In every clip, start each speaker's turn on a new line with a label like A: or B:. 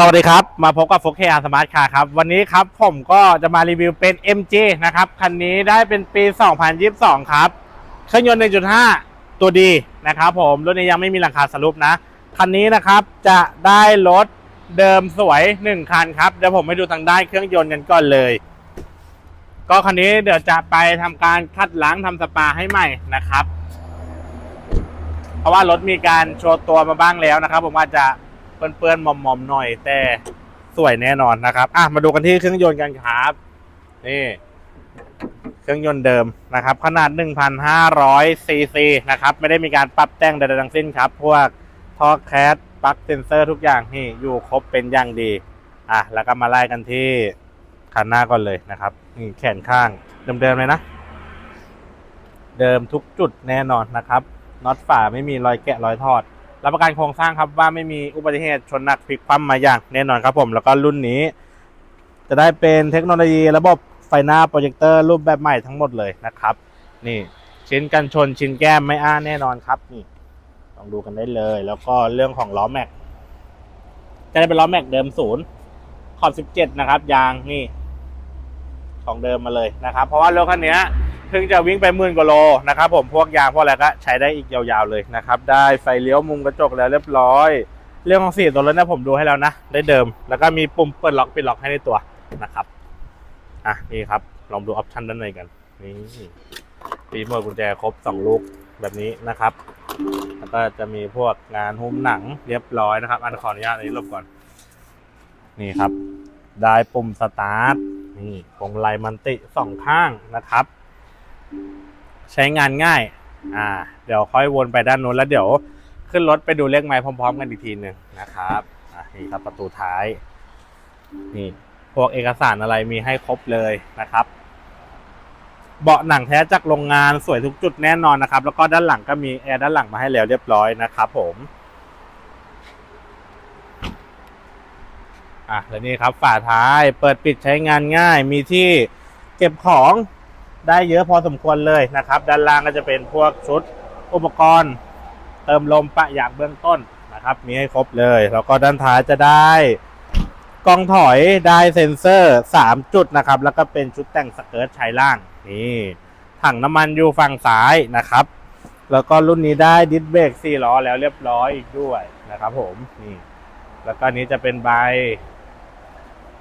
A: สวัสดีครับ มาพบกับโฟก r สมาร์ทคาร์ครับ วันนี้ครับผมก็จะมารีวิวเป็น MG นะครับ คันนี้ได้เป็นปี 2022 ครับ เครื่องยนต์ 1.5 ตัวดีนะครับผม รถนี้ยังไม่มีหลังคาสรุปนะ คันนี้นะครับจะได้รถเดิมสวย 1 คันครับ เดี๋ยวผมให้ดูทางด้านเครื่องยนต์กันก่อนเลย ก็คันนี้เดี๋ยวจะไปทำการคัดล้างทำสปาให้ใหม่นะครับ เพราะว่ารถมีการโชว์ตัวมาบ้างแล้วนะครับ ผมอาจจะ เปื้อนๆหม่อมๆหน่อย แต่สวยแน่นอนนะครับ อะมาดูกันที่เครื่องยนต์กันครับ นี่ เครื่องยนต์เดิมนะครับ ขนาด 1,500ซีซีนะครับ ไม่ได้มีการปรับแต่งใดๆทั้งสิ้นครับ พวกท่อแคสปลั๊กเซนเซอร์ทุกอย่างนี่อยู่ครบเป็นอย่างดี อะ แล้วก็มาไล่กันที่คันหน้าก่อนเลยนะครับนี่แขนข้างเดิมๆเลยนะ เดิมทุกจุดแน่นอนนะครับน็อตฝาไม่มีรอยแกะรอยทอด รับประกันโครงสร้างครับว่าไม่มีอุบัติเหตุชนหนักพลิกคว่ำมาอย่างแน่นอนครับผมแล้วก็รุ่นนี้ จะได้เป็นเทคโนโลยีระบบไฟหน้าโปรเจคเตอร์รูปแบบใหม่ทั้งหมดเลยนะครับ นี่ชิ้นกันชนชิ้นแก้มไม่อ้าแน่นอนครับนี่ลองดูกันได้เลย แล้วก็เรื่องของล้อแม็กจะได้เป็นล้อแม็กเดิมศูนย์ขอบ 17 นะครับ ยางนี่ ของเดิมมาเลยนะครับ เพราะว่ารถคันนี้ เพิ่งจะวิ่งไปหมื่นกว่าโลนะครับผมพวกยางพวกอะไรก็ใช้ได้อีกยาวๆเลยนะครับได้ไฟเลี้ยวมุมกระจกแล้วเรียบร้อย เรื่องของสีตัวรถนะผมดูให้แล้วนะ ได้เดิม แล้วก็มีปุ่มเปิดล็อกปิดล็อกให้ในตัวนะครับอะนี่ครับลองดูออปชันด้านในกันนี่รีโมทกุญแจครบ2ลูกแบบนี้นะครับ แล้วก็จะมีพวกงานหุ้มหนังเรียบร้อยนะครับ อันขออนุญาตอันนี้ลบก่อน นี่ครับ ได้ปุ่มสตาร์ทนี่พวงไลมันติสองข้างนะครับ ใช้งานง่าย อ่า เดี๋ยวค่อยวนไปด้านนู้นแล้วเดี๋ยวขึ้นรถไปดูเลขไม้พร้อม ๆ กันอีกทีหนึ่งนะครับอะนี่ครับประตูท้าย นี่พวกเอกสารอะไรมีให้ครบเลยนะครับ เบาะหนังแท้จากโรงงานสวยทุกจุดแน่นอนนะครับ แล้วก็ด้านหลังก็มีแอร์ด้านหลังมาให้แล้วเรียบร้อยนะครับผมอะแล้วนี่ครับฝาท้ายเปิดปิดใช้งานง่ายมีที่เก็บของ ได้เยอะพอสมควรเลยนะครับ ด้านล่างก็จะเป็นพวกชุดอุปกรณ์ เติมลมปะยางเบื้องต้นนะครับ มีให้ครบเลย แล้วก็ด้านท้ายจะได้กล้องถอยได้เซ็นเซอร์ 3 จุดนะครับ แล้วก็เป็นชุดแต่งสเกิร์ตชายล่างนี่ถังน้ำมันอยู่ฝั่งซ้ายนะครับ แล้วก็รุ่นนี้ได้ดิสเบรก4ล้อแล้วเรียบร้อยอีกด้วยนะครับ ผมนี่แล้วก็นนี้จะเป็นใบ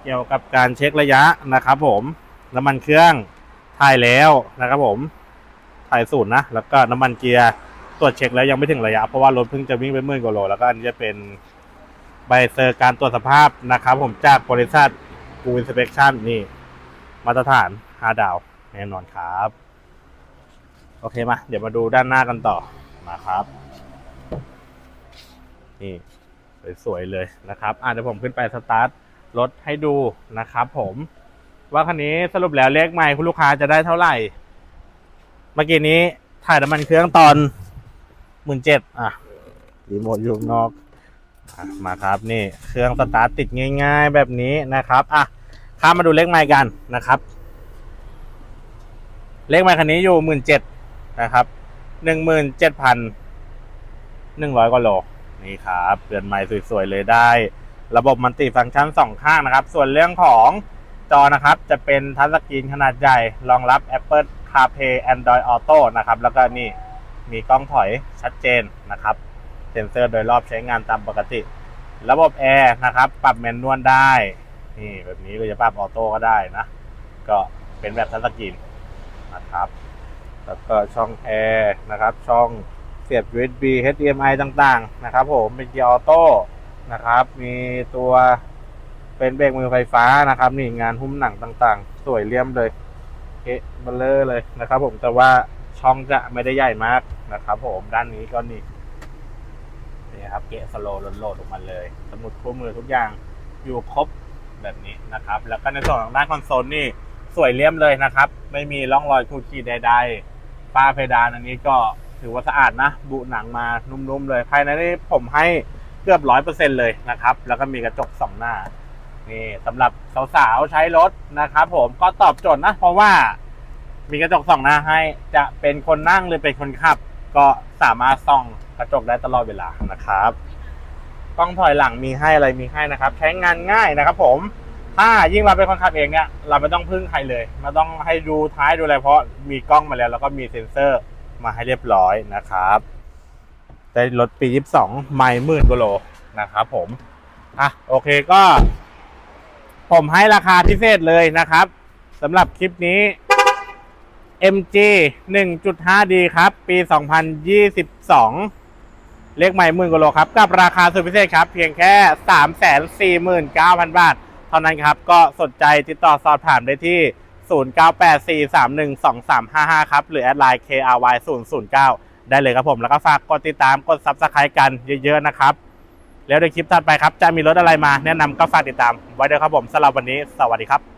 A: เกี่ยวกับการเช็คระยะนะครับ ผมน้ำมันเครื่อง ถ่ายแล้วนะครับผม ถ่ายศูนย์นะ แล้วก็น้ำมันเกียร์ตรวจเช็คแล้วยังไม่ถึงระยะ เพราะว่ารถเพิ่งจะวิ่งไปหมื่นกว่าโล แล้วก็อันนี้จะเป็นใบเซอร์การตรวจสภาพนะครับผมจากบริษัทกูอินสเป t ชั่นนี่ มาตรฐาน5ดาวแน่นอนครับ โอเคมา เดี๋ยวมาดูด้านหน้ากันต่อมาครับ นี่สวยๆเลยนะครับอะเดี๋ยวผมขึ้นไปสตาร์ทรถให้ดูนะครับผม ว่าคันนี้สรุปแล้วเลขใหม่คุณลูกค้าจะได้เท่าไหร่ เมื่อกี้นี้ถ่ายน้ำมันเครื่องตอนหมื่นเจ็ดอะรีโมทอยู่นอกอมาครับนี่เครื่องสตาร์ทติดง่าย ๆ แบบนี้นะครับอะข้ามมาดูเลขใหม่กันนะครับ เลขใหม่คันนี้อยู่หมื่นเจ็ดนะครับหนึ่งหมื่นเจ็ดพันหนึ่งร้อยกว่าโลนี่ครับเรือนใหม่สวยๆเลยได้ ระบบมัลติฟังก์ชันสองข้างนะครับ ส่วนเรื่องของ จอนะครับ จะเป็นทัชสกรีนขนาดใหญ่ รองรับ Apple CarPlay Android Auto นะครับ แล้วก็นี่มีกล้องถอยชัดเจนนะครับ เซ็นเซอร์โดยรอบใช้งานตามปกติ ระบบแอร์นะครับ ปรับแมนนวลได้ นี่แบบนี้ก็จะปรับออโต้ก็ได้นะ ก็เป็นแบบทัชสกรีนนะครับ แล้วก็ช่องแอร์นะครับ ช่องเสียบ USB HDMI ต่างๆ นะครับผม เป็นเกียร์ออโต้นะครับ มีตัว เป็นเบรกมือไฟฟ้านะครับ นี่งานหุ้มหนังต่างๆ สวยเลี่ยมเลยเอ๊ะเบลเลอร์เลยนะครับผมแต่ว่าช่องจะไม่ได้ใหญ่มากนะครับผมด้านนี้ก็นี่นี่ครับเกะสโลว์โหลดลงมาเลย สมุดคู่มือทุกอย่างอยู่ครบแบบนี้นะครับ แล้วก็ในส่วนของด้านคอนโซลนี่สวยเลี่ยมเลยนะครับ ไม่มีร่องรอยขูดขีดใดๆฝ้าเพดานอันนี้ก็ถือว่าสะอาดนะ บุหนังมานุ่มๆเลย ภายในนี่ผมให้เกือบร้อยเปอร์เซ็นเลยนะครับ แล้วก็มีกระจกสองหน้า นี่สำหรับสาวๆใช้รถนะครับผมก็ตอบโจทย์นะ เพราะว่ามีกระจกส่องหน้าให้จะเป็นคนนั่งหรือเป็นคนขับ ก็สามารถส่องกระจกได้ตลอดเวลานะครับกล้องถอยหลังมีให้อะไรมีให้นะครับ ใช้งานง่ายนะครับ ผมถ้ายิ่งเราเป็นคนขับเองเนี่ยเราไม่ต้องพึ่งใครเลยไม่ต้องให้ดูท้ายดูอะไรเพราะมีกล้องมาแล้วแล้วก็มีเซ็นเซอร์มาให้เรียบร้อยนะครับได้รถปี 22 ไม่หมื่นกโลนะครับผมอะโอเคก็ ผมให้ราคาพิเศษเลยนะครับสำหรับคลิปนี้ MG 1.5D ครับ ปี 2022 เลขใหม่หมื่นกว่าโลครับ กับราคาสุดพิเศษครับ เพียงแค่ 349,000 บาท เท่านั้นครับ ก็สนใจติดต่อสอบถามได้ที่ 0984312355 ครับ หรือแอดไลน์ KRY009 ได้เลยครับผม แล้วก็ฝากกดติดตามกด Subscribe กันเยอะๆนะครับ แล้วในคลิปถัดไปครับจะมีรถอะไรมาแนะนำก็ฝากติดตามไว้ด้วยครับผมสำหรับวันนี้สวัสดีครับ